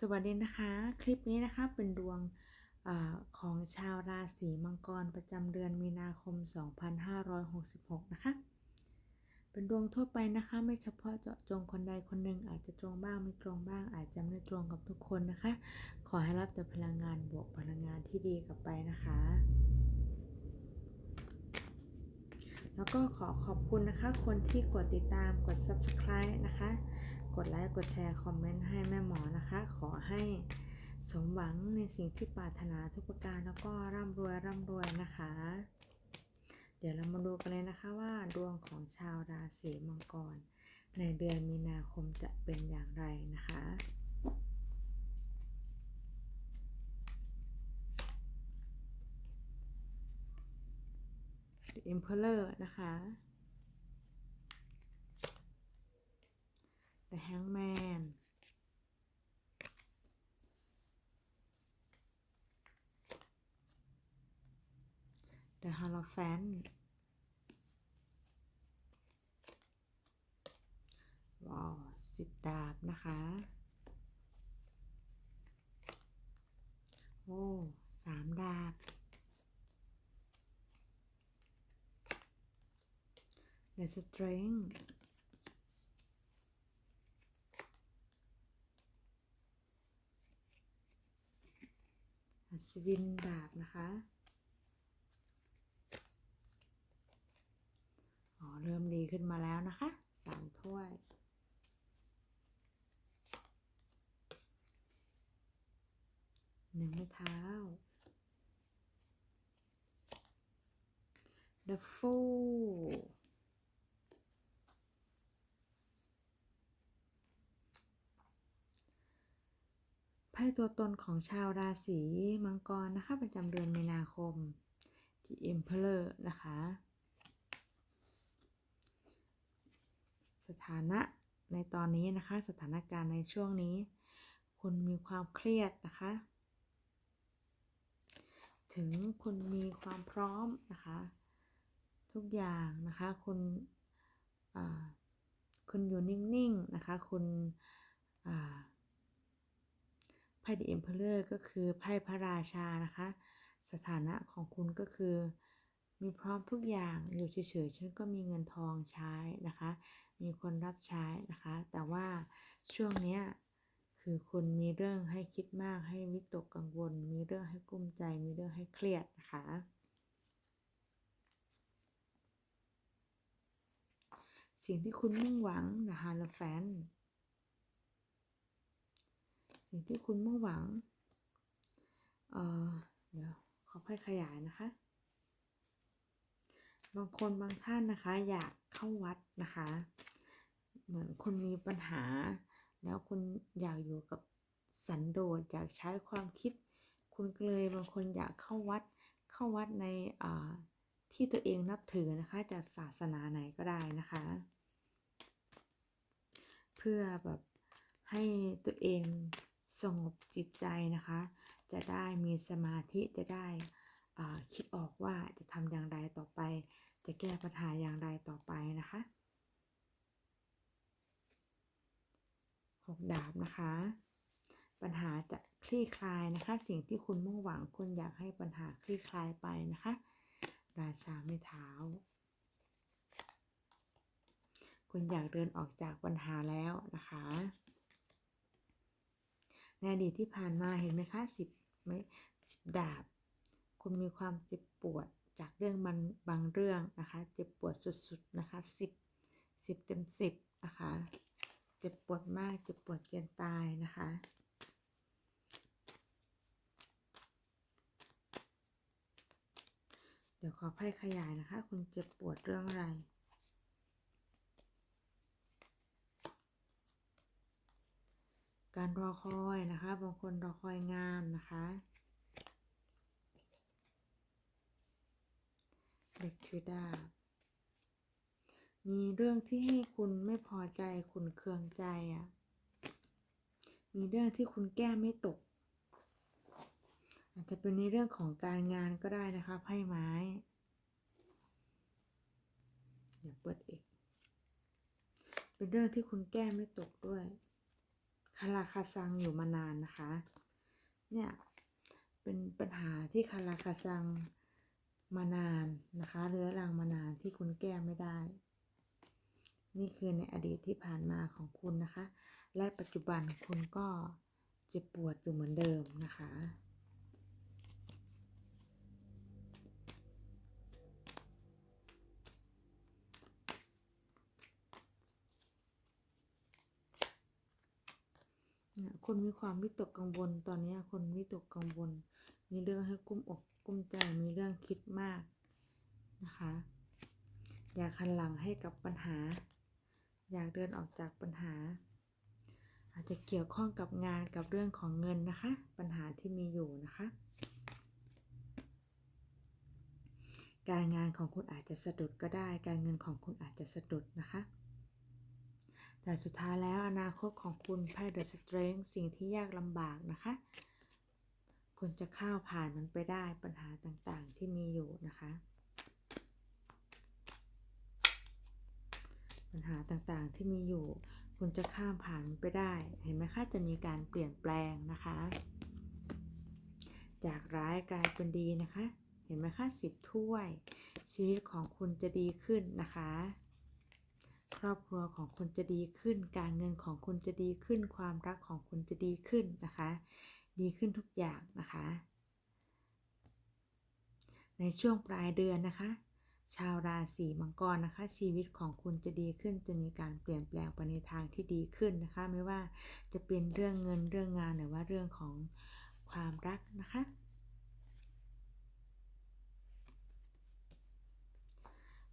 สวัสดีนะคะ คลิปนี้นะคะเป็นดวงอของชาวราศีมังกรประจำเดือนมีนาคม 2566 นะคะ เป็นดวงทั่วไปนะคะ ไม่เฉพาะเจาะจงคนใดคนหนึ่งอาจจะตรงบ้างไม่ตรงบ้าง อาจจะไม่ตรงกับทุกคนนะคะ ขอให้รับแต่พลังงานบวกพลังงานที่ดีกลับไปนะคะแล้วก็ขอขอบคุณนะคะ คนที่กดติดตามกด subscribe นะคะ กดไลค์ กดแชร์ คอมเมนต์ให้แม่หมอนะคะ ขอให้สมหวังในสิ่งที่ปรารถนาทุกประการแล้วก็ร่ำรวยร่ำรวยนะคะ เดี๋ยวเรามาดูกันเลยนะคะว่าดวงของชาวราศีมังกร ในเดือนมีนาคมจะเป็นอย่างไรนะคะ The Emperor นะคะ The Hangman The Hierophant ว้าวสิบดาบนะคะ โอ้สามดาบ The Strength อัศวินดาบนะคะ อ๋อ เริ่มดีขึ้นมาแล้วนะคะสามถ้วยหนึ่งไม้เท้า The Fool ไพ่ตัวตนของชาวราศีมังกรนะคะ ประจำเดือนมีนาคม ที่ Emperor นะคะ สถานะในตอนนี้นะคะ สถานการณ์ในช่วงนี้ คุณมีความเครียดนะคะ ถึงคุณมีความพร้อมนะคะ ทุกอย่างนะคะ คุณคุณอยู่นิ่งๆนะคะ คุณอ่า พ่ The Emperor ก็คือไพ่พระราชานะคะ สถานะของคุณก็คือ มีพร้อมทุกอย่างอยู่เฉยๆฉันก็มีเงินทองใช้นะคะ มีคนรับใช้นะคะ แต่ว่าช่วงเนี้ยคือคุณมีเรื่องให้คิดมากให้วิตกกังวล มีเรื่องให้กลุ้มใจ มีเรื่องให้เครียดนะคะสิ่งที่คุณมุ่งหวังนะคะละแฟน สิ่งที่คุณมุ่งหวังเออเดี๋ยวขอให้ขยายนะคะ บางคนบางท่านนะคะ อยากเข้าวัดนะคะ เหมือนคุณมีปัญหา แล้วคุณอยากอยู่กับสันโดษอยากใช้ความคิด คุณเลยบางคนอยากเข้าวัดเข้าวัดในที่ตัวเองนับถือนะคะจากศาสนาไหนก็ได้นะคะ เพื่อแบบให้ตัวเอง สงบจิตใจนะคะ จะได้มีสมาธิจะได้คิดออกว่าจะทำอย่างไรต่อไป จะแก้ปัญหาอย่างไรต่อไปนะคะหกดาบนะคะ ปัญหาจะคลี่คลายนะคะ สิ่งที่คุณมุ่งหวังคุณอยากให้ปัญหาคลี่คลายไปนะคะ ราชาไม่เท้า คุณอยากเดินออกจากปัญหาแล้วนะคะ อดีตที่ผ่านมาเห็นไหมคะสิบไหมสิบดาบ คุณมีความเจ็บปวดจากเรื่องมันบางเรื่องนะคะ เจ็บปวดสุดๆนะคะสิบสิบเต็มสิบนะคะ เจ็บปวดมาก เจ็บปวดเกินตายนะคะเดี๋ยวขอไพ่ขยายนะคะ คุณเจ็บปวดเรื่องอะไร การรอคอยนะคะบางคนรอคอยงานนะคะเด็กถือดาบมีเรื่องที่ให้คุณไม่พอใจคุณเคืองใจอะ่ะมีเรื่องที่คุณแก้ไม่ตก อาจจะเป็นในเรื่องของการงานก็ได้นะคะไพ่ไม้เดี๋ยวเปิดอีกเป็นเรื่องที่คุณแก้ไม่ตกด้วย คาราคาซังอยู่มานานนะคะ เนี่ยเป็นปัญหาที่คาราคาซังมานานนะคะเรื้อรังมานานที่คุณแก้ไม่ได้ นี่คือในอดีตที่ผ่านมาของคุณนะคะ และปัจจุบันคุณก็เจ็บปวดอยู่เหมือนเดิมนะคะ เนี่ยคุณมีความวิตกกังวลตอนนี้คุณวิตกกังวล มีเรื่องให้กุ้มอกกุ้มใจมีเรื่องคิดมากนะคะ อยากหันหลังให้กับปัญหา อยากเดินออกจากปัญหา อาจจะเกี่ยวข้องกับงานกับเรื่องของเงินนะคะ ปัญหาที่มีอยู่นะคะ การงานของคุณอาจจะสะดุดก็ได้ การเงินของคุณอาจจะสะดุดนะคะ แต่สุดท้ายแล้วอนาคตของคุณไพ่ The Strength สิ่งที่ยากลำบากนะคะ คุณจะข้าวผ่านมันไปได้ปัญหาต่างๆที่มีอยู่นะคะ ปัญหาต่างๆที่มีอยู่ คุณจะข้ามผ่านมันไปได้ เห็นไหมคะจะมีการเปลี่ยนแปลงนะคะ จากร้ายกลายเป็นดีนะคะ เห็นไหมคะสิบถ้วย ชีวิตของคุณจะดีขึ้นนะคะ รอบครัวของคุณจะดีขึ้น การเงินของคุณจะดีขึ้น ความรักของคุณจะดีขึ้นนะคะ ดีขึ้นทุกอย่างนะคะ ในช่วงปลายเดือนนะคะ ชาวราศีมังกรนะคะ ชีวิตของคุณจะดีขึ้น จะมีการเปลี่ยนแปลงไปในทางที่ดีขึ้นนะคะ ไม่ว่าจะเป็นเรื่องเงินเรื่องงานหรือว่าเรื่องของความรักนะคะ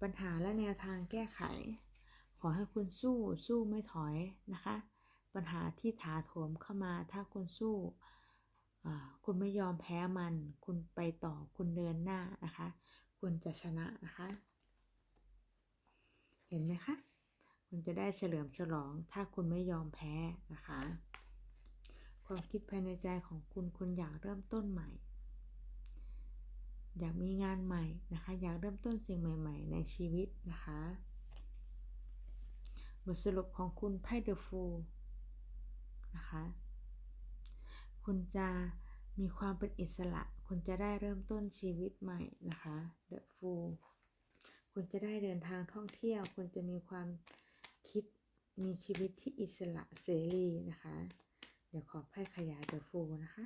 ปัญหาและแนวทางแก้ไข ขอให้คุณสู้สู้ไม่ถอยนะคะ ปัญหาที่ถาโถมเข้ามาถ้าคุณสู้คุณไม่ยอมแพ้มัน คุณไปต่อคุณเดินหน้านะคะ คุณจะชนะนะคะ เห็นไหมคะคุณจะได้เฉลิมฉลอง ถ้าคุณไม่ยอมแพ้นะคะ ความคิดภายในใจของคุณคุณอยากเริ่มต้นใหม่ อยากมีงานใหม่นะคะ อยากเริ่มต้นสิ่งใหม่ ๆ ในชีวิตนะคะ ทสรุปของคุณไพ่เดอะฟูลนะคะ คุณจะมีความเป็นอิสระ คุณจะได้เริ่มต้นชีวิตใหม่นะคะ The Fool คุณจะได้เดินทางท่องเที่ยว คุณจะมีความคิดมีชีวิตที่อิสระเสรีนะคะ เดี๋ยวขอไพ่ขยาย The Fool นะคะ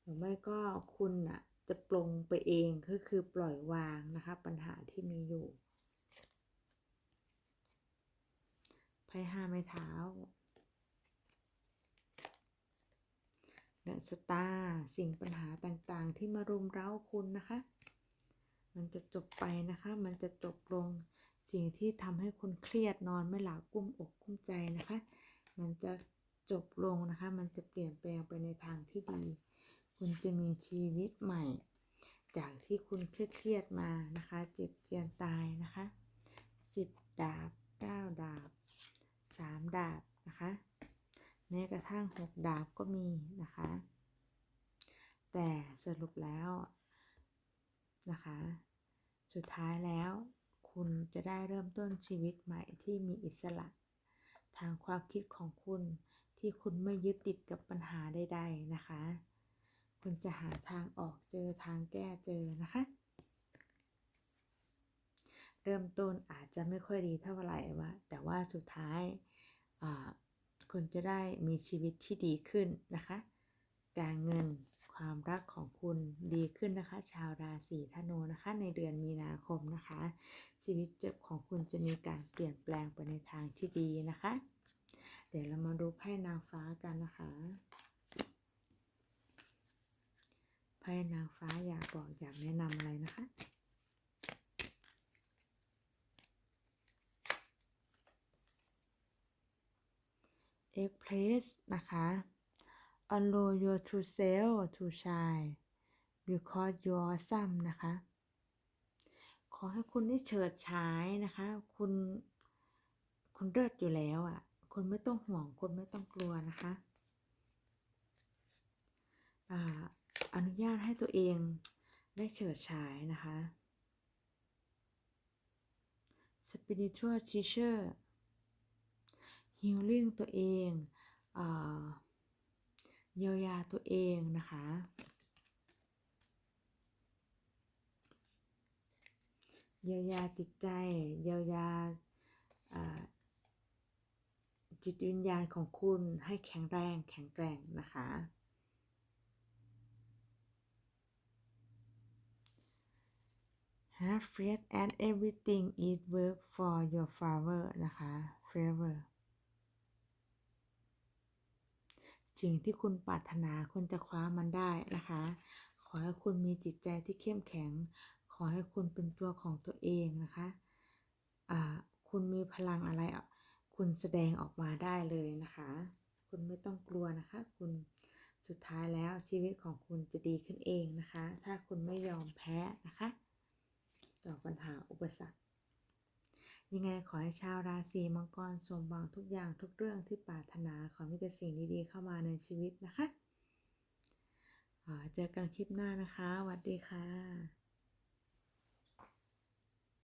หรือไม่ก็คุณอะ จะปลงไปเองก็คือปล่อยวางนะคะ ปัญหาที่มีอยู่ไพ่ห้าไม้เท้าเดอะสตาร์สิ่งปัญหาต่างๆ ที่มารุมเร้าคุณนะคะ มันจะจบไปนะคะ มันจะจบลงสิ่งที่ทำให้คุณเครียดนอนไม่หลับกุ้มอกกุ้มใจนะคะ มันจะจบลงนะคะ มันจะเปลี่ยนแปลงไปในทางที่ดี คุณจะมีชีวิตใหม่ จากที่คุณเครียดมานะคะ เจ็บเจียนตายนะคะสิบดาบเก้าดาบสามดาบนะคะแม้กระทั่งหกดาบก็มีนะคะ แต่สรุปแล้วนะคะ สุดท้ายแล้วคุณจะได้เริ่มต้นชีวิตใหม่ที่มีอิสระ ทางความคิดของคุณที่คุณไม่ยึดติดกับปัญหาใดๆนะคะ คุณจะหาทางออกเจอทางแก้เจอนะคะ เริ่มต้นอาจจะไม่ค่อยดีเท่าไหร่ว่าแต่ว่าสุดท้ายคุณจะได้มีชีวิตที่ดีขึ้นนะคะ การเงินความรักของคุณดีขึ้นนะคะ ชาวราศีธนูนะคะ ในเดือนมีนาคมนะคะ ชีวิตของคุณจะมีการเปลี่ยนแปลงไปในทางที่ดีนะคะ เดี๋ยวเรามาดูไพ่นางฟ้ากันนะคะ ไพ่นางฟ้าอยากบอกอยากแนะนำอะไรนะคะ Express นะคะ Allow your true self to shine because you are awesome นะคะ ขอให้คุณได้เฉิดฉายนะคะ คุณ คุณเลิศอยู่แล้วอะ่ะ คุณไม่ต้องห่วง คุณไม่ต้องกลัวนะคะ อ่า อนุญาตให้ตัวเองได้เฉิดฉายนะคะ spiritual teacher ฮิลลิ่งตัวเองเยียวยาตัวเองนะคะ เยียวยาจิตใจ เยียวยาจิตวิญญาณของคุณให้แข็งแรงแข็งแกร่งนะคะ Have faith and everything it work for your favor นะคะ favor สิ่งที่คุณปรารถนาคุณจะคว้ามันได้นะคะ ขอให้คุณมีจิตใจที่เข้มแข็ง ขอให้คุณเป็นตัวของตัวเองนะคะอ่าคุณมีพลังอะไร คุณแสดงออกมาได้เลยนะคะ คุณไม่ต้องกลัวนะคะ คุณสุดท้ายแล้วชีวิตของคุณจะดีขึ้นเองนะคะ ถ้าคุณไม่ยอมแพ้นะคะ ต่อปัญหาอุปสรรค ยังไงขอให้ชาวราศีมังกรสมหวังทุกอย่างทุกเรื่องที่ปรารถนาขอมีแต่สิ่งดีๆเข้ามาในชีวิตนะคะอ่าเจอกันคลิปหน้านะคะสวัสดีค่ะ